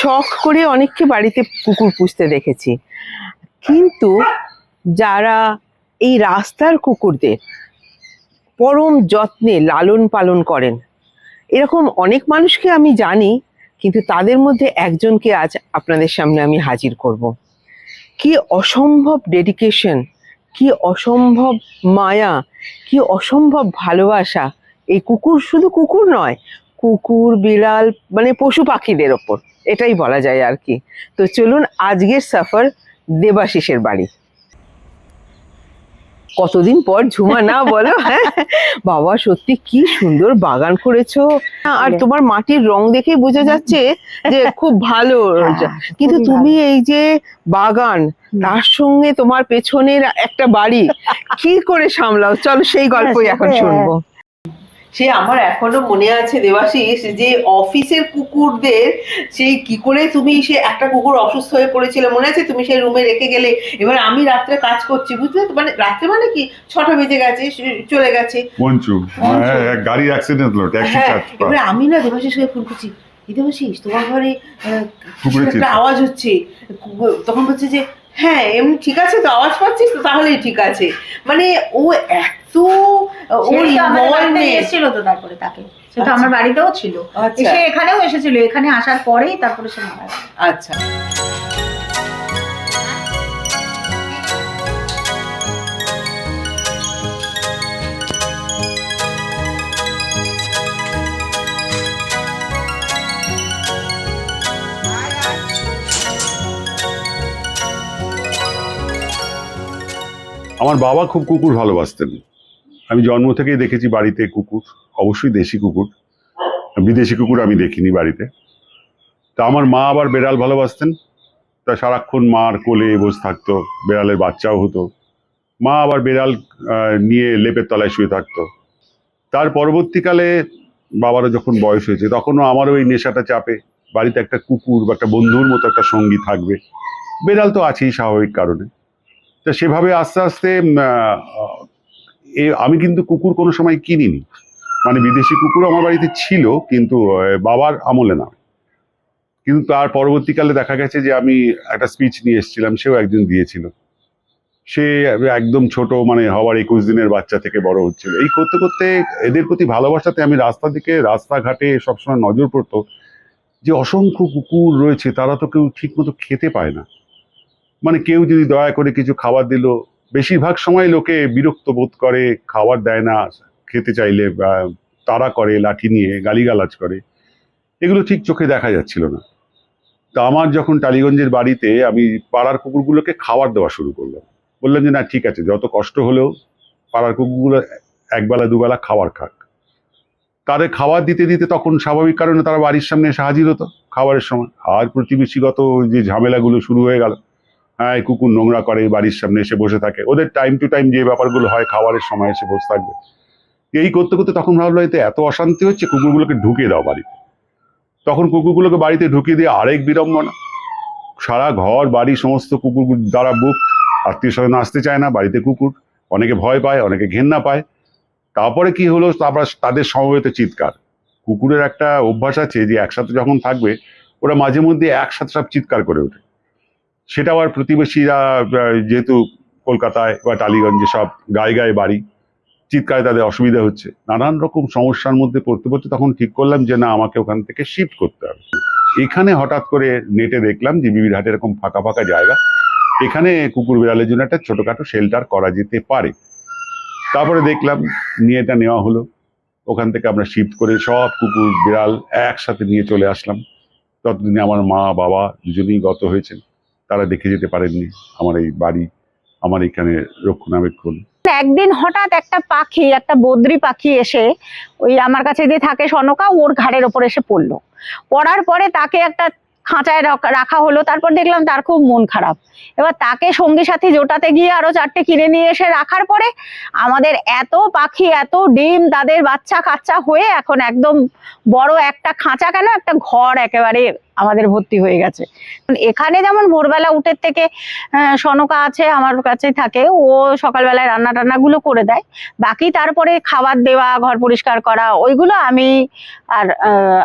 শখ করে অনেককে বাড়িতে কুকুর পুষতে দেখেছি। কিন্তু যারা এই রাস্তার কুকুরদের পরম যত্নে লালন পালন করেন, এরকম অনেক মানুষকে আমি জানি, কিন্তু তাদের মধ্যে একজনকে আজ আপনাদের সামনে আমি হাজির করব। কি অসম্ভব ডেডিকেশন কি অসম্ভব মায়া, কি অসম্ভব ভালোবাসা। এই কুকুর শুধু কুকুর নয়, কুকুর, বিড়াল মানে পশু পাখিদের ওপর। এটাই বলা যায় আর কি। তো চলুন আজকের সফর দেবাশিসের বাড়ি। কতদিন পর ঝুমা না বলো হ্যাঁ? বাবা সত্যি কি সুন্দর বাগান করেছ। আর তোমার মাটির রং দেখেই বোঝা যাচ্ছে যে খুব ভালো। কিন্তু তুমি এই যে বাগান তার সঙ্গে তোমার পেছনের একটা বাড়ি কি করে সামলাও? চলো সেই গল্পই হ্যাঁ, এখন শুনব। সে আমার এখনও মনে আছে দেবাশিস যে অফিসের কুকুরদের সেই কি করে তুমি সে একটা কুকুর অসুস্থ হয়ে পড়েছিল মনে আছে? তুমি সেই রুমে রেখে গেলে এবার আমি রাত্রে কাজ করছি বুঝলে তো? মানে রাত্রে মানে কি? ছটা বেজে গেছে চলে গেছে। পঞ্চু পঞ্চু। হ্যাঁ, গাড়ির অ্যাক্সিডেন্ট হলো ট্যাক্সি হ্যাঁ এবার আমি না দেবাশিস হয়ে ফোন করছি দেবাশিস তোমার ঘরে একটা আওয়াজ হচ্ছে। তখন বলছে যে হ্যাঁ এমনি ঠিক আছে তো আওয়াজ পাচ্ছিস তো তাহলেই ঠিক আছে। মানে ও এত ওর সে তো আমাদের বাড়িতে involvement। এসেছিল তো তারপরে তাকে সে তো আচ্ছা। আমার বাড়িতেও ছিল আচ্ছা সে এখানেও এসেছিল এখানে আসার পরেই তারপরে সে মারা গেছে। আচ্ছা আমার বাবা খুব কুকুর ভালোবাসতেন আমি জন্ম থেকেই দেখেছি বাড়িতে কুকুর, অবশ্যই দেশি কুকুর। বিদেশি কুকুর আমি দেখিনি বাড়িতে। তা আমার মা আবার বেড়াল ভালোবাসতেন। তা সারাক্ষণ মার কোলে বসে থাকতো, বেড়ালের বাচ্চাও হতো। মা আবার বেড়াল নিয়ে লেপের তলায় শুয়ে থাকতো। তার পরবর্তীকালে বাবারও যখন বয়স হয়েছে, তখনও আমারও এই নেশাটা চাপে। বাড়িতে একটা কুকুর বা একটা বন্ধুর মতো একটা সঙ্গী থাকবে। বেড়াল তো আছেই স্বাভাবিক কারণে। তো সেভাবে আস্তে আস্তে এ, আমি কিন্তু কুকুর কোনো সময় কিনিনি। মানে বিদেশি কুকুর আমার বাড়িতে ছিল, কিন্তু বাবার আমলে না। কিন্তু তার পরবর্তীকালে দেখা গেছে যে আমি একটা স্পিচ নিয়ে এসেছিলাম, সেও একজন দিয়েছিল। সে একদম ছোট মানে হওয়ার একুশ দিনের বাচ্চা থেকে বড় হচ্ছিল। এই করতে করতে এদের প্রতি ভালোবাসাতে আমি রাস্তা দিকে, রাস্তাঘাটে সবসময় নজর পড়তো যে অসংখ্য কুকুর রয়েছে, তারা তো কেউ ঠিক মতো খেতে পায় না। মানে কেউ যদি দয়া করে কিছু খাবার দিল বেশিরভাগ সময় লোকে বিরক্ত বোধ করে, খাবার দেয় না, খেতে চাইলে তাড়া করে, লাঠি নিয়ে, গালিগালাজ করে। এগুলো ঠিক চোখে দেখা যাচ্ছিল না। তা আমার যখন টালিগঞ্জের বাড়িতে আমি পাড়ার কুকুরগুলোকে খাবার দেওয়া শুরু করলাম। বললাম যে, না, ঠিক আছে, যত কষ্ট হলেও পাড়ার কুকুরগুলো একবেলা, দুবেলা খাবার খাক। তাদের খাবার দিতে দিতে তখন স্বাভাবিক কারণে তারা বাড়ির সামনে এসে হাজির হতো খাবারের সময়। আর প্রতিবেশীগত যে ঝামেলাগুলো শুরু হয়ে গেল। কুকুর নোংরা করে, বাড়ির সামনে এসে বসে থাকে। ওদের টাইম টু টাইম যে ব্যাপারগুলো হয়, খাবারের সময় এসে বসে থাকবে। এই করতে করতে তখন ভাবলো, এতে এত অশান্তি হচ্ছে, কুকুরগুলোকে ঢুকিয়ে দাও বাড়িতে। তখন কুকুরগুলোকে বাড়িতে ঢুকিয়ে দিয়ে আরেক বিড়ম্বনা। সারা ঘর, বাড়ি, সমস্ত কুকুর দ্বারা বুক আত্মীয় স্বজন আসতে চায় না, বাড়িতে কুকুর। অনেকে ভয় পায়, অনেকে ঘেন্না পায়। তারপরে কি হলো, তারপর তাদের সমবেত চিৎকার। কুকুরের একটা অভ্যাস আছে যে একসাথে যখন থাকবে, ওরা মাঝে মধ্যে একসাথে সব চিৎকার করে ওঠে। সেটা আবার প্রতিবেশীরা যেহেতু কলকাতায় বা টালিগঞ্জে সব গায়ে গায়ে বাড়ি, চিৎকারে তাদের অসুবিধা হচ্ছে। নানান রকম সমস্যার মধ্যে পড়তে পড়তে তখন ঠিক করলাম যে, না, আমাকে ওখান থেকে শিফট করতে হবে। এখানে হঠাৎ করে নেটে দেখলাম যে, বিবির হাটে এরকম ফাঁকা ফাঁকা জায়গা। এখানে কুকুর বিড়ালের জন্য একটা ছোটোখাটো শেল্টার করা যেতে পারে। তারপরে দেখলাম, নিয়ে এটা নেওয়া হলো। ওখান থেকে আমরা শিফট করে সব কুকুর বিড়াল একসাথে নিয়ে চলে আসলাম। ততদিনে আমার মা, বাবা দুজনেই গত হয়েছেন। তারা দেখে যেতে পারেননি আমার এই বাড়ি, আমার এখানে রক্ষণাবেক্ষণ। একদিন হঠাৎ একটা পাখি, একটা বদ্রি পাখি এসে ওই আমার কাছে যে থাকে সনকা, ওর ঘাড়ের ওপর এসে পড়ল। পড়ার পরে তাকে একটা খাঁচায় রাখা হলো, তারপর দেখলাম তার খুব মন খারাপ। এবার তাকে সঙ্গী সাথী জোটাতে গিয়ে আরও চারটে কিনে নিয়ে এসে রাখার পরে আমাদের এত পাখি, এত ডিম, তাদের বাচ্চা কাচ্চা হয়ে এখন একদম বড় একটা খাঁচা কেন? একটা ঘর একেবারে আমাদের ভর্তি হয়ে গেছে। এখানে যেমন ভোরবেলা উঠের থেকে সনকা আছে আমার কাছে থাকে, ও সকালবেলায় রান্না টান্নাগুলো করে দেয়। বাকি তারপরে খাবার দেওয়া, ঘর পরিষ্কার করা, ওইগুলো আমি আর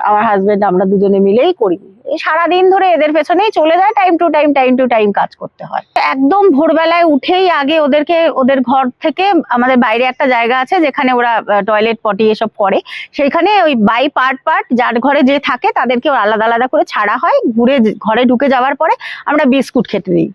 আমার হাজবেন্ড আমরা দুজনে মিলেই করি। সারাদিন ধরে এদের পেছনেই চলে যায় time to time time to time কাজ করতে হয়। একদম ভোরবেলায় উঠেই আগে ওদেরকে, ওদের ঘর থেকে আমাদের বাইরে একটা জায়গা আছে, যেখানে ওরা টয়লেট পটি এসব করে। সেইখানে ওই বাই পার্ট পার্ট যার ঘরে যে থাকে, তাদেরকে আলাদা আলাদা করে ছাড়া হয়, ঘুরে ঘরে ঢুকে যাওয়ার পরে আমরা বিস্কুট খেতে দিই।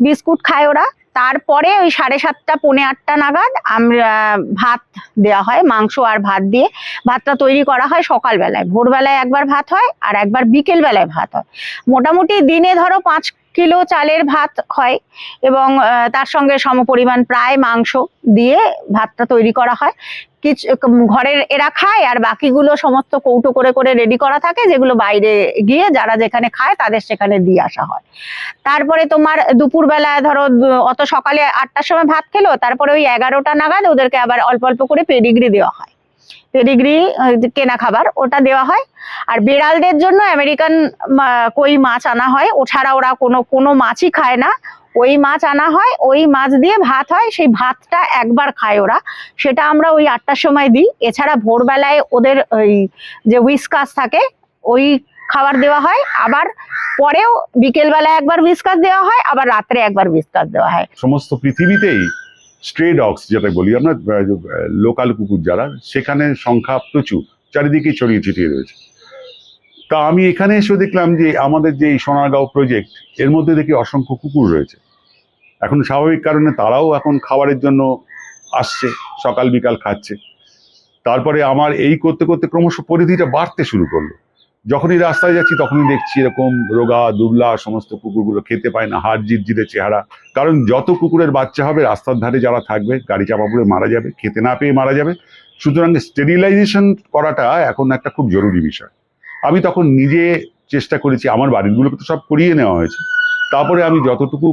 বিস্কুট খায় ওরা। তারপরে ওই সাড়ে সাতটা, পৌনে আটটা নাগাদ আমরা ভাত দেওয়া হয়, মাংস আর ভাত দিয়ে। ভাতটা তৈরি করা হয় সকালবেলায়। ভোরবেলায় একবার ভাত হয় আর একবার বিকেলবেলায় ভাত হয়। মোটামুটি দিনে ধরো পাঁচ কিলো চালের ভাত হয় এবং তার সঙ্গে সমপরিমাণ প্রায় মাংস দিয়ে ভাতটা তৈরি করা হয়। কিছু, ঘরের এরা খায় আর বাকিগুলো সমস্ত কৌটো করে করে রেডি করা থাকে, যেগুলো বাইরে গিয়ে যারা যেখানে খায় তাদের সেখানে দিয়ে আসা হয়। তারপরে তোমার দুপুরবেলা ধরো, অত সকালে আটটার সময় ভাত খেলো, তারপরে ওই এগারোটা নাগাদ ওদেরকে আবার অল্প অল্প করে পেডিগ্রি দেওয়া হয়। পেডিগ্রি কেনা খাবার, ওটা দেওয়া হয়। আর বিড়ালদের জন্য আমেরিকান কই মাছ আনা হয়। ও ছাড়া ওরা কোনো কোনো মাছই খায় না। ওই মাছ আনা হয়, ওই মাছ দিয়ে ভাত হয়, সেই ভাতটা একবার খায় ওরা। সেটা আমরা ওই আটটার সময় দিই। এছাড়া ভোরবেলায় ওদের ওই যে উইসকাস থাকে, ওই খাবার দেওয়া হয়। আবার পরেও বিকেলবেলায় একবার উইসকাস দেওয়া হয়, আবার রাত্রে একবার উইসকাস দেওয়া হয়। সমস্ত পৃথিবীতেই স্ট্রে ডগস যেটা বলি আমরা লোকাল কুকুর যারা, সেখানে সংখ্যা প্রচুর চারিদিকে ছড়িয়ে ছিটিয়ে রয়েছে। তা আমি এখানে এসে দেখলাম যে আমাদের যে এই সোনারগাঁও প্রজেক্ট এর মধ্যে দেখি অসংখ্য কুকুর রয়েছে। এখন স্বাভাবিক কারণে তারাও এখন খাবারের জন্য আসছে, সকাল বিকাল খাচ্ছে। তারপরে আমার এই করতে করতে ক্রমশ পরিধিটা বাড়তে শুরু করল। যখনই রাস্তায় যাচ্ছি, তখনই দেখছি এরকম রোগা দুবলা সমস্ত কুকুরগুলো খেতে পায় না, হাড় জিরজিরে চেহারা। কারণ যত কুকুরের বাচ্চা হবে, রাস্তার ধারে যারা থাকবে, গাড়ি চাপা পড়ে মারা যাবে, খেতে না পেয়ে মারা যাবে। সুতরাং স্টেরিলাইজেশন করাটা এখন একটা খুব জরুরি বিষয়। আমি তখন নিজে চেষ্টা করেছি, আমার বাড়িগুলোকে তো সব করিয়ে নেওয়া হয়েছে। তারপরে আমি যতটুকু,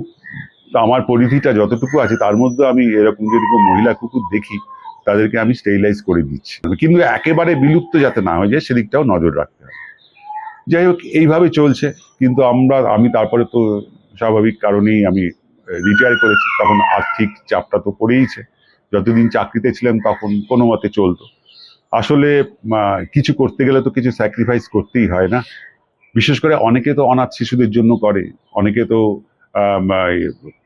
আমার পরিধিটা যতটুকু আছে, তার মধ্যে আমি এরকম যদি কোনো মহিলা কুকুর দেখি, তাদেরকে আমি স্টেরিলাইজ করে দিচ্ছি। কিন্তু একেবারে বিলুপ্ত যাতে না হয়ে যায়, সেদিকটাও নজর রাখতে যাই হোক, এইভাবে চলছে। কিন্তু আমরা, আমি তারপরে তো স্বাভাবিক কারণেই আমি রিটায়ার করেছি, তখন আর্থিক চাপটা তো পড়েইছে। যতদিন চাকরিতে ছিলাম, তখন কোনো মতে চলতো। আসলে কিছু করতে গেলে তো কিছু স্যাক্রিফাইস করতেই হয় না। বিশেষ করে অনেকে তো অনাথ শিশুদের জন্য করে, অনেকে তো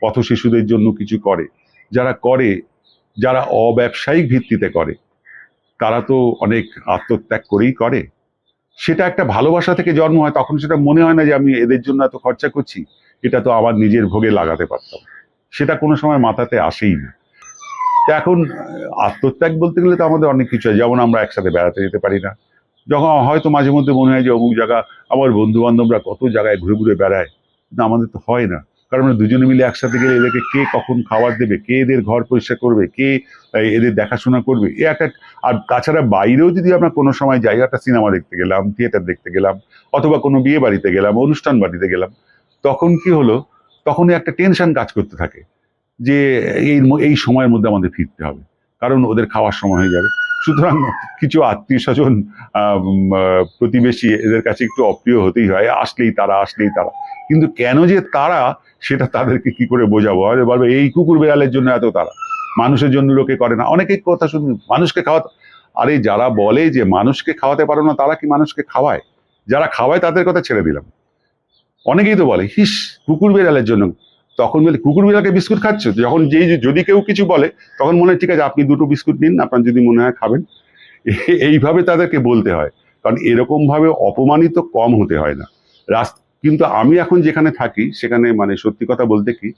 পথ শিশুদের জন্য কিছু করে। যারা করে, যারা অব্যবসায়িক ভিত্তিতে করে, তারা তো অনেক আত্মত্যাগ করেই করে। সেটা একটা ভালোবাসা থেকে জন্ম হয়, তখন সেটা মনে হয় না যে আমি এদের জন্য এত খরচা করছি। এটা তো আমার নিজের ভোগে লাগাতে পারতাম। সেটা কোনো সময় মাথাতে আসেই না। তো এখন, আত্মত্যাগ বলতে গেলে তো আমাদের অনেক কিছু আছে। যেমন আমরা একসাথে বেড়াতে যেতে পারি না। যখন হয়তো মাঝে মধ্যে মনে হয় যে অমুক জায়গা, আমার বন্ধু বান্ধবরা কত জায়গায় ঘুরে ঘুরে বেড়ায়। কিন্তু আমাদের তো হয় না। কারণ আমরা দুজনে মিলে একসাথে গেলে এদেরকে কে কখন খাবার দেবে, কে এদের ঘর পরিষ্কার করবে, কে এদের দেখাশোনা করবে, এ একটা, আর তাছাড়া বাইরেও যদি আমরা কোনো সময় একটা সিনেমা দেখতে গেলাম, থিয়েটার দেখতে গেলাম, অথবা কোনো বিয়ে বাড়িতে গেলাম, অনুষ্ঠান বাড়িতে গেলাম, তখন কি হলো? তখনই একটা টেনশন কাজ করতে থাকে যে এই এই সময়ের মধ্যে আমাদের ফিরতে হবে। কারণ ওদের খাওয়ার সময় হয়ে যাবে। সুতরাং কিছু আত্মীয় স্বজন প্রতিবেশী এদের কাছে একটু অপ্রিয় হতেই হয়, আসলেই তারা আসলেই তারা। কিন্তু কেন যে তারা, সেটা তাদেরকে কি করে বোঝাবো? হয়তো বলবে, এই কুকুর বেড়ালের জন্য এত তারা। মানুষের জন্য লোকে করে না। অনেকে কথা শুনি, মানুষকে খাওয়াতে, আরে যারা বলে যে মানুষকে খাওয়াতে পারো না, তারা কি মানুষকে খাওয়ায়? যারা খাওয়ায় তাদের কথা ছেড়ে দিলাম। অনেকেই তো বলে, হিস, কুকুর বেড়ালের জন্য তখন বলে, কুকুর বিড়ালকে বিস্কুট খাচ্ছ? যখন যেই যদি কেউ কিছু বলে, তখন মনে হয়, ঠিক আছে, আপনি দুটো বিস্কুট নিন, আপনার যদি মনে হয় খাবেন। এইভাবে তাদেরকে বলতে হয়। কারণ এরকমভাবে অপমানিত কম হতে হয় না। রাস কিন্তু আমি এখন যেখানে থাকি, সেখানে মানে সত্যি কথা বলতে কি,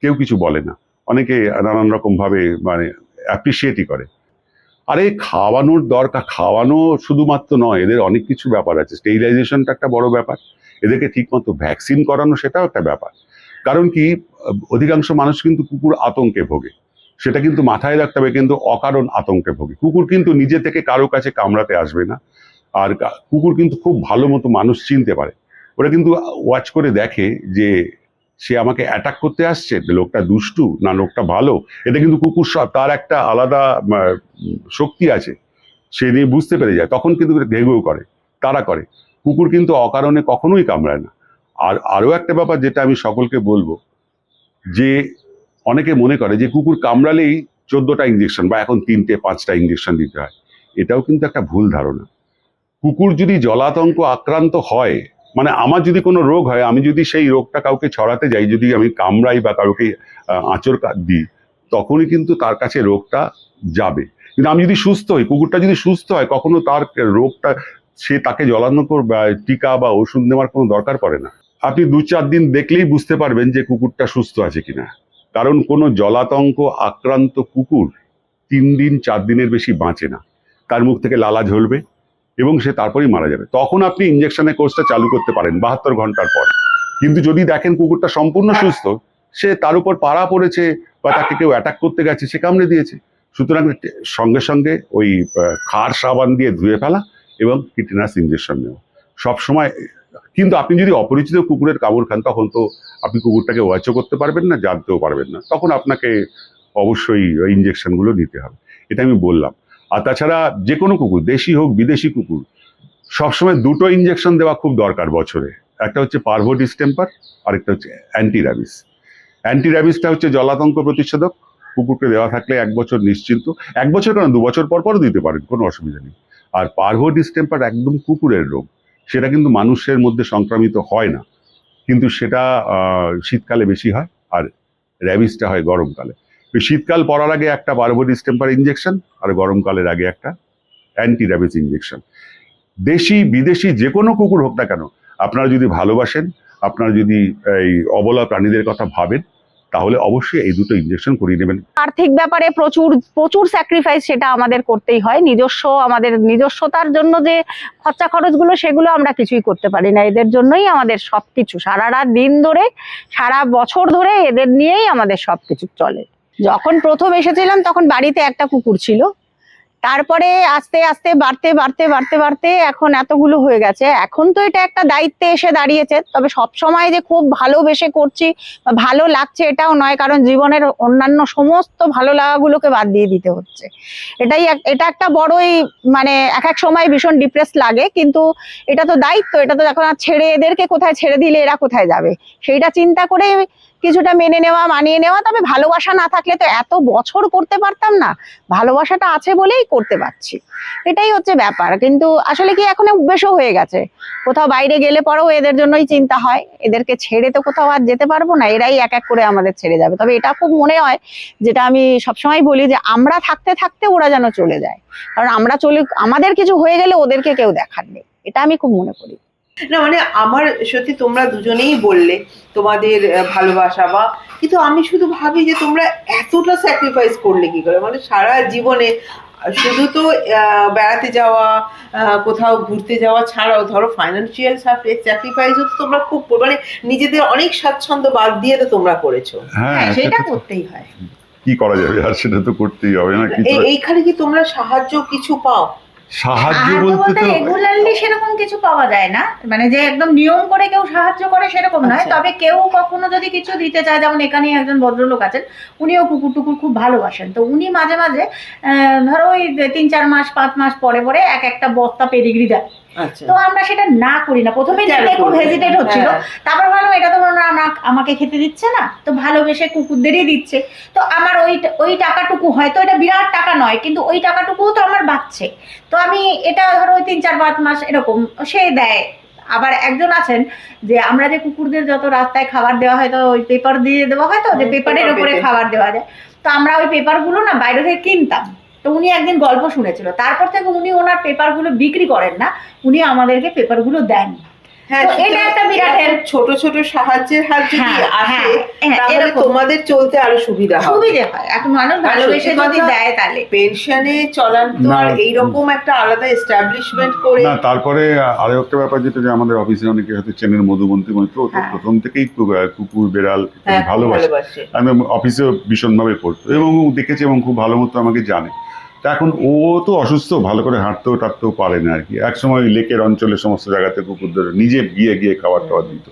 কেউ কিছু বলে না। অনেকে নানান রকমভাবে মানে অ্যাপ্রিসিয়েটই করে। আরে, খাওয়ানোর দরকার, খাওয়ানো শুধুমাত্র নয়, এদের অনেক কিছু ব্যাপার আছে। স্টেরিলাইজেশনটা একটা বড় ব্যাপার। এদেরকে ঠিকমতো ভ্যাকসিন করানো, সেটাও একটা ব্যাপার। কারণ কি, অধিকাংশ মানুষ কিন্তু কুকুর আতঙ্কে ভোগে। সেটা কিন্তু মাথায় রাখতে হবে, কিন্তু অকারণ আতঙ্কে ভোগে। কুকুর কিন্তু নিজে থেকে কারও কাছে কামড়াতে আসবে না। আর কুকুর কিন্তু খুব ভালো মতো মানুষ চিনতে পারে। ওরা কিন্তু ওয়াচ করে দেখে যে সে আমাকে অ্যাটাক করতে আসছে লোকটা দুষ্টু না লোকটা ভালো। এটা কিন্তু কুকুর সব- তার একটা আলাদা শক্তি আছে। সে নিয়ে বুঝতে পেরে যায়। তখন কিন্তু ঘেঘেও করে তারা করে। কুকুর কিন্তু অকারণে কখনোই কামড়ায় না। আর আরও একটা ব্যাপার যেটা আমি সকলকে বলব, যে অনেকে মনে করে যে কুকুর কামড়ালেই চোদ্দটা ইঞ্জেকশন বা এখন তিনটে, পাঁচটা ইঞ্জেকশন দিতে হয়। এটাও কিন্তু একটা ভুল ধারণা। কুকুর যদি জলাতঙ্ক আক্রান্ত হয় মানে আমার যদি কোনো রোগ হয়, আমি যদি সেই রোগটা কাউকে ছড়াতে যাই, যদি আমি কামড়াই বা কাউকে আঁচড় দিই, তখনই কিন্তু তার কাছে রোগটা যাবে। কিন্তু আমি যদি সুস্থ হই, কুকুরটা যদি সুস্থ হয়, কখনো তার রোগটা, সে তাকে জলাতঙ্ক টিকা বা ওষুধ নেওয়ার কোনো দরকার পড়ে না। আপনি দু চার দিন দেখলেই বুঝতে পারবেন যে কুকুরটা সুস্থ আছে কিনা। কারণ কোনো জলাতঙ্ক আক্রান্ত কুকুর তিন দিন, চার দিনের বেশি বাঁচে না। তার মুখ থেকে লালা ঝরবে এবং সে তারপরেই মারা যাবে। তখন আপনি ইঞ্জেকশনের কোর্সটা চালু করতে পারেন বাহাত্তর ঘণ্টার পর। কিন্তু যদি দেখেন কুকুরটা সম্পূর্ণ সুস্থ, সে তার উপর পাড়া পড়েছে বা তাকে কেউ অ্যাটাক করতে গেছে, সে কামড়ে দিয়েছে। সুতরাং সঙ্গে সঙ্গে ওই খার সাবান দিয়ে ধুয়ে ফেলা এবং কিটনাস ইঞ্জেকশন নেওয়া। সবসময় কিন্তু আপনি যদি অপরিচিত কুকুরের কামড় খান, তখন তো আপনি কুকুরটাকে ওয়াচও করতে পারবেন না, জানতেও পারবেন না। তখন আপনাকে অবশ্যই ইঞ্জেকশনগুলো নিতে হবে। এটা আমি বললাম। আর তাছাড়া যে কোনো কুকুর, দেশি হোক, বিদেশি কুকুর, সবসময় দুটো ইঞ্জেকশন দেওয়া খুব দরকার বছরে। একটা হচ্ছে পার্ভো ডিস্টেম্পার, আরেকটা হচ্ছে অ্যান্টি র্যাবিস অ্যান্টি র্যাবিসটা হচ্ছে জলাতঙ্ক প্রতিষেধক। কুকুরকে দেওয়া থাকলে এক বছর নিশ্চিন্ত। এক বছর কেন? দু বছর পর পরও দিতে পারেন, কোনো অসুবিধা নেই। আর পার্ভো ডিস্টেম্পার একদম কুকুরের রোগ। সেটা কিন্তু মানুষের মধ্যে সংক্রামিত হয় না। কিন্তু সেটা শীতকালে বেশি হয় আর র্যাবিসটা হয় গরমকালে। শীতকাল পড়ার আগে একটা পার্ভো ডিস্টেম্পার ইঞ্জেকশন আর গরমকালের আগে একটা অ্যান্টি র্যাবিস ইঞ্জেকশন দেশি, বিদেশি যে কোনো কুকুর হোক না কেন, আপনারা যদি ভালোবাসেন, আপনারা যদি এই অবলা প্রাণীদের কথা ভাবেন তাহলে অবশ্যই এই দুটো ইনজেকশন করিয়ে নেবেন। আর্থিক ব্যাপারে প্রচুর প্রচুর স্যাক্রিফাইস সেটা আমাদের করতেই হয়। নিজস্ব আমাদের, নিজস্বতার জন্য যে খরচা খরচগুলো সেগুলো আমরা কিছুই করতে পারি না। এদের জন্যই আমাদের সবকিছু। সারা রাত দিন ধরে, সারা বছর ধরে এদের নিয়েই আমাদের সবকিছু চলে। যখন প্রথম এসেছিলাম তখন বাড়িতে একটা কুকুর ছিল। তারপরে আস্তে আস্তে বাড়তে বাড়তে বাড়তে বাড়তে এখন এতগুলো হয়ে গেছে। এখন তো এটা একটা দায়িত্বে এসে দাঁড়িয়েছে, তবে সব সময় যে খুব ভালোবেসে করছি ভালো লাগছে এটাও নয়, কারণ জীবনের অন্যান্য সমস্ত ভালো লাগাগুলোকে বাদ দিয়ে দিতে হচ্ছে। এটাই এটা একটা বড়ই মানে এক এক সময় ভীষণ ডিপ্রেস লাগে, কিন্তু এটা তো দায়িত্ব, এটা তো এখন আর ছেড়ে, এদেরকে কোথায় ছেড়ে দিলে এরা কোথায় যাবে? সেইটা চিন্তা করে কিছুটা মেনে নেওয়া, মানিয়ে নেওয়া, তবে ভালোবাসা না থাকলে তো এত বছর করতে পারতাম না। ভালোবাসাটা আছে বলেই করতে পারছি। এটাই হচ্ছে ব্যাপার। কিন্তু আসলে কি এখন অভ্যেসও হয়ে গেছে। কোথাও বাইরে গেলে পরেও এদের জন্যই চিন্তা হয়। এদেরকে ছেড়ে তো কোথাও আর যেতে পারব না। এরাই এক এক করে আমাদের ছেড়ে যাবে। তবে এটা খুব মনে হয়, যেটা আমি সবসময় বলি যে আমরা থাকতে থাকতে ওরা যেন চলে যায়। কারণ আমরা চলে, আমাদের কিছু হয়ে গেলে ওদেরকে কেউ দেখার নেই। এটা আমি খুব মনে করি। না মানে আমার সত্যি তোমরা দুজনেই বললে তোমাদের ভালোবাসা বা কিন্তু আমি শুধু ভাবি যে তোমরা এতটা স্যাক্রিফাইস করলে কি করে? মানে সারা জীবনে শুধু তো আহ, বেড়াতে যাওয়া আহ, কোথাও ঘুরতে যাওয়া ছাড়াও ধরো ফাইন্যান্সিয়াল স্যাক্রিফাইসও তো তোমরা খুব মানে নিজেদের অনেক স্বাচ্ছন্দ্য বাদ দিয়ে তো তোমরা করেছ। হ্যাঁ হ্যাঁ সেটা সেটা করতেই হয়। কি করা যাবে? আর সেটা তো করতেই হবে না এইখানে কি তোমরা সাহায্য কিছু পাও? সাহায্য বলতে তো রেগুলারলি সেরকম কিছু পাওয়া যায় না। মানে যে একদম নিয়ম করে কেউ সাহায্য করে সেরকম নয়। আচ্ছা। তবে কেউ কখনো যদি কিছু দিতে চায় যেমন এখানেই একজন ভদ্রলোক আছেন উনিও কুকুর টুকুর খুব ভালোবাসেন। তো উনি মাঝে মাঝে আহ, ধরো ওই তিন চার মাস পাঁচ মাস পরে পরে এক একটা বস্তা পেডিগ্রি দেয়। তো আমরা সেটা না করি না। প্রথমে খুব হেজিটেট হচ্ছিল হ্যাঁ। তারপর ভাবলাম এটা তো আমাকে খেতে দিচ্ছে না তো ভালোবেসে কুকুরদেরই দিচ্ছে। তো আমার ওই ওই টাকাটুকু হয়তো এটা বিরাট টাকা নয় কিন্তু ওই টাকাটুকুও তো আমার বাঁচছে। তো আমি এটা ধরো ওই তিন চার পাঁচ মাস এরকম সে দেয়। আবার একজন আছেন যে আমরা যে কুকুরদের যত রাস্তায় খাবার দেওয়া হয় তো ওই পেপার দিয়ে দেওয়া হয় তো যে পেপারের উপরে খাবার দেওয়া যায়। তো আমরা ওই পেপারগুলো না বাইরে থেকে কিনতাম। তো উনি একদিন গল্প শুনেছিল। তারপর থেকে উনি ওনার পেপারগুলো বিক্রি করেন না, উনি আমাদেরকে পেপারগুলো দেন হ্যাঁ এটা একটা বিরাট ছোট ছোট সাহায্যের হাত যদি হ্যাঁ, আসে হ্যাঁ, তাহলে তোমাদের চলতে আরও সুবিধা হবে। সুবিধে হয়। এখন মানুষ ভালোবেসে যদি দেয় তাহলে। পেনশনে চলার তো আর। এইরকম একটা আলাদা এস্টাবলিশমেন্ট করে না তারপরে আরও একটা ব্যাপার যেটা যে আমাদের অফিসে অনেকে হয়তো চেনের মধুবন্তী মৈত্র। প্রথম থেকেই কুকুর বেড়াল ভালোবাসে। আমি অফিসেও ভীষণভাবে করতো এবং দেখেছে এবং খুব ভালো মতো আমাকে জানে। তা এখন ও তো অসুস্থ ভালো করে হাঁটতেও টাটতেও পারে না আর কি। একসময় ওই লেকের অঞ্চলে সমস্ত জায়গাতে কুকুরদের নিজে গিয়ে গিয়ে খাবার টাবার দিত।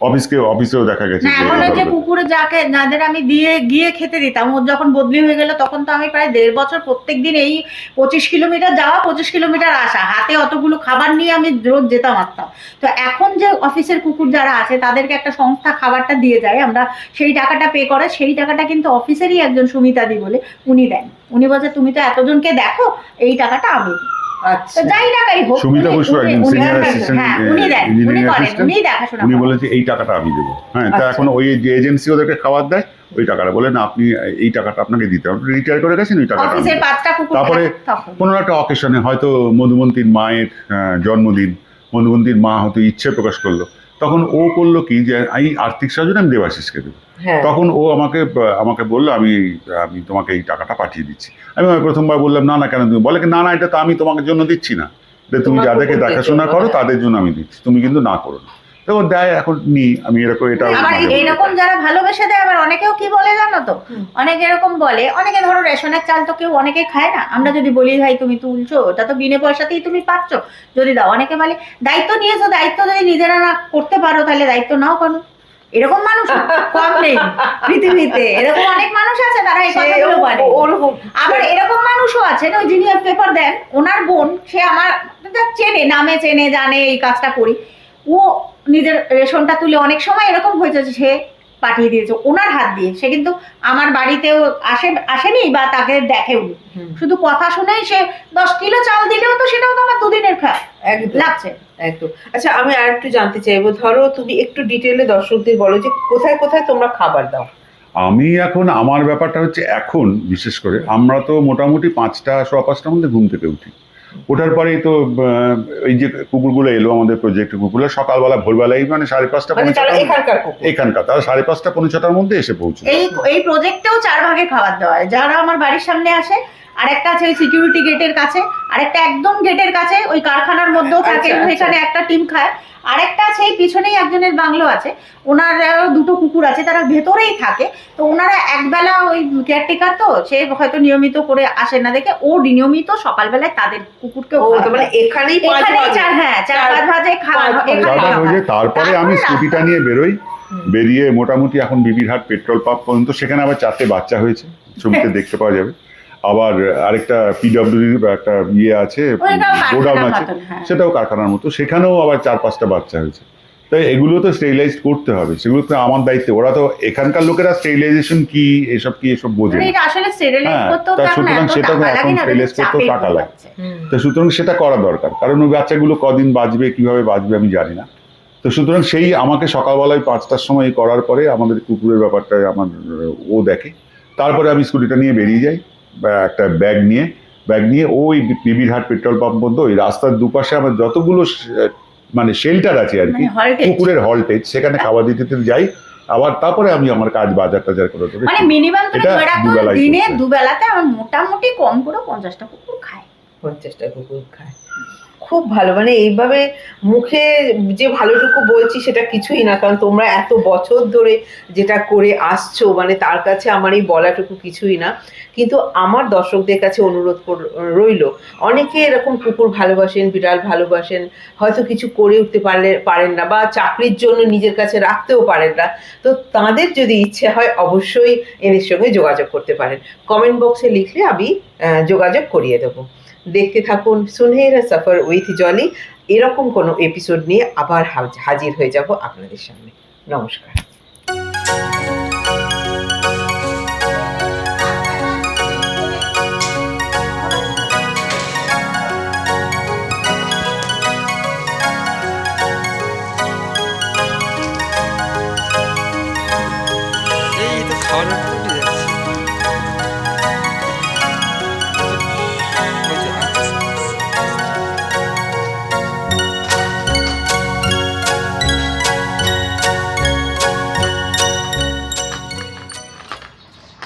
অফিসকে অফিসেও দেখা গেছে না যে এখন যে কুকুরে যাকে যাদের আমি দিয়ে গিয়ে খেতে দিতাম ওর যখন বদলি হয়ে গেল তখন তো আমি প্রায় দেড় বছর প্রত্যেক দিন এই পঁচিশ কিলোমিটার যাওয়া পঁচিশ কিলোমিটার আসা। হাতে অতগুলো খাবার নিয়ে আমি রোজ যেতাম আসতাম। তো এখন যে অফিসের কুকুর যারা আছে তাদেরকে একটা সংস্থা খাবারটা দিয়ে যায়। আমরা সেই টাকাটা পে করে সেই টাকাটা কিন্তু অফিসেরই একজন সুমিতাদি বলে উনি দেন। উনি বলছে তুমি তো এতজনকে দেখো এই টাকাটা আমি দিই। আচ্ছা। যাই টাকাই হোক সুমিতা বসু উনি- একজন হ্যাঁ, হ্যাঁ আহ, উনি দেন উনি করেন উনি দেখাশোনা উনি বলেছে এই টাকাটা আমি দেবো। হ্যাঁ তা আচ্ছা। এখন ওই যে এজেন্সি ওদেরকে খাবার দেয় ওই টাকাটা বলে না আপনি এই টাকাটা আপনাকে দিতে হবে। রিটায়ার করে গেছেন ওই টাকাটা তারপরে কোনো একটা অকেশনে হয়তো মধুমন্তীর মায়ের জন্মদিন মধুমন্তীর মা হয়তো ইচ্ছে প্রকাশ করল। তখন ও করল কি যে আমি আর্থিক সাহায্য আমি দেবাশিসকে দেবো। হ্যাঁ। তখন ও আমাকে আমাকে বলল আমি আমি তোমাকে এই টাকাটা পাঠিয়ে দিচ্ছি। আমি প্রথমবার বললাম না না কেন তুমি বলে? না না এটা তো আমি তোমাকে জন্য দিচ্ছি না। যে তুমি যাদেরকে দেখাশোনা করো। তাদের জন্য আমি দিচ্ছি। তুমি কিন্তু না করো না। তো দেয় এখন নি আমি এরকম এটা আবার মাঝে এইরকম যারা ভালোবেসে দেয় আবার অনেকেও কি বলে জানো তো? অনেকে এরকম বলে অনেকে ধরো রেশনের চাল তো কেউ অনেকে খায় না। আমরা যদি বলি ভাই তুমি তুলছো ওটা তো বিনে পয়সাতেই তুমি পাচ্ছ। যদি দাও অনেকে বলে দায়িত্ব নিয়েছো দায়িত্ব যদি নিজেরা না করতে পারো তাহলে দায়িত্ব নাও কেন? এরকম মানুষ কম নেই পৃথিবীতে। এরকম অনেক মানুষ আছে তারা এই কথাগুলো বলে। আবার এরকম মানুষও আছেন ওই যিনি পেপার দেন ওনার বোন সে আমার চেনে নামে চেনে জানে এই কাজটা করি। ও নিজের রেশনটা তুলে অনেক সময় এরকম হয়েছে যে সে পাঠিয়ে দিয়েছে ওনার হাত দিয়ে। সে কিন্তু আমার বাড়িতেও আসে আসেনি বা তাকে দেখেও শুধু কথা শুনেই সে দশ কিলো চাল দিলেও তো সেটাও তো আমার দুদিনের খায় একদম। লাগছে। একদম। আচ্ছা আমি আর একটু জানতে চাইব ধরো তুমি একটু ডিটেলে দর্শকদের বলো যে কোথায় কোথায় তোমরা খাবার দাও? আমি এখন আমার ব্যাপারটা হচ্ছে এখন বিশেষ করে আমরা তো মোটামুটি পাঁচটা সোয়া পাঁচটার মধ্যে ঘুম থেকে উঠি। ওঠার পরেই তো আহ, এই যে কুকুরগুলো এলো আমাদের প্রজেক্টের কুকুরগুলো সকালবেলা ভোরবেলায় মানে সাড়ে পাঁচটা মানে পৌনে এখানকার কুকুর। এখানকার তারা সাড়ে পাঁচটা পৌনে ছটার মধ্যে এসে পৌঁছে। এই এই প্রজেক্টেও চার ভাগে খাবার দেওয়া হয়। যারা আমার বাড়ির সামনে আসে আরেকটা আছে ওই সিকিউরিটি গেটের কাছে আরেকটা একদম গেটের কাছে ওই কারখানার মধ্যেও থাকে আচ্ছা, আচ্ছা। সেখানে একটা টিম খায়। আরেকটা আছে এই পিছনেই একজনের বাংলো আছে। ওনার দুটো কুকুর আছে তারা ভেতরেই থাকে। তো ওনারা একবেলা ওই কেয়ারটেকার তো সে হয়তো নিয়মিত করে আসে না দেখে ও নিয়মিত সকালবেলায় তাদের কুকুরকে ও মানে এখানেই এখানেই চার হ্যাঁ চার পাঁচ ভাজে খাওয়া তারপর হয়ে হয়। আমি স্কুটিটা নিয়ে বেরোই বেরিয়ে মোটামুটি এখন বিবিরহাট পেট্রোল পাম্প পর্যন্ত সেখানে আবার চারটে বাচ্চা হয়েছে ছবিতে দেখতে পাওয়া যাবে। আবার আরেকটা পিডব্লিউডির একটা ইয়ে আছে গোডাউন আছে হ্যাঁ। সেটাও কারখানার মতো সেখানেও আবার চার পাঁচটা বাচ্চা হয়েছে তাই এগুলো তো স্টেরিলাইজ করতে হবে সেগুলো তো আমার দায়িত্ব ওরা তো এখানকার লোকেরা স্টেরিলাইজেশন কি এসব কি এসব বোঝে মানে না। এটা আসলে স্টেরিলাইজ হ্যাঁ, তা সুতরাং সেটা টাকা এখন না করতেও টাকা লাগে। তো সুতরাং সেটা করা দরকার কারণ ওই বাচ্চাগুলো কদিন বাঁচবে কীভাবে বাঁচবে আমি জানি না তো সুতরাং সেই আমাকে সকালবেলায় পাঁচটার সময় করার পরে আমাদের কুকুরের ব্যাপারটা আমার ও দেখে তারপরে আমি স্কুটিটা নিয়ে বেরিয়ে যাই একটা ব্যাগ নিয়ে ব্যাগ নিয়ে ওই বিবিরহাট পেট্রোল পাম্প পর্যন্ত ওই রাস্তার দুপাশে আমার যতগুলো মানে শেল্টার আছে আর কি পুকুরের কুকুরের হলটেজ সেখানে খাবার দিতে দিতে যাই আবার তারপরে আমি আমার কাজ বাজার টাজার করে দেবো। মানে মিনিমাম এটা দিনে দুবেলাতে আমার মোটামুটি কম করে পঞ্চাশটা কুকুর খায়। পঞ্চাশটা কুকুর খায়। খুব ভালো। মানে এইভাবে মুখে যে ভালোটুকু বলছি সেটা কিছুই না, কারণ তোমরা এত বছর ধরে যেটা করে আসছো মানে তার কাছে আমার এই বলাটুকু কিছুই না। কিন্তু আমার দর্শকদের কাছে অনুরোধ রইল, অনেকে এরকম কুকুর ভালোবাসেন, বিড়াল ভালোবাসেন, হয়তো কিছু করে উঠতে পারলে, পারেন না বা চাকরির জন্য নিজের কাছে রাখতেও পারেন না। তো তাদের যদি ইচ্ছে হয় অবশ্যই এদের সঙ্গে যোগাযোগ করতে পারেন। কমেন্ট বক্সে লিখলে আমি যোগাযোগ করিয়ে দেবো। দেখতে থাকুন। সুনহেরা সফর উইথ জলি এরকম কোনো এপিসোড নিয়ে আবার হাজির হয়ে যাব আপনাদের সামনে। নমস্কার।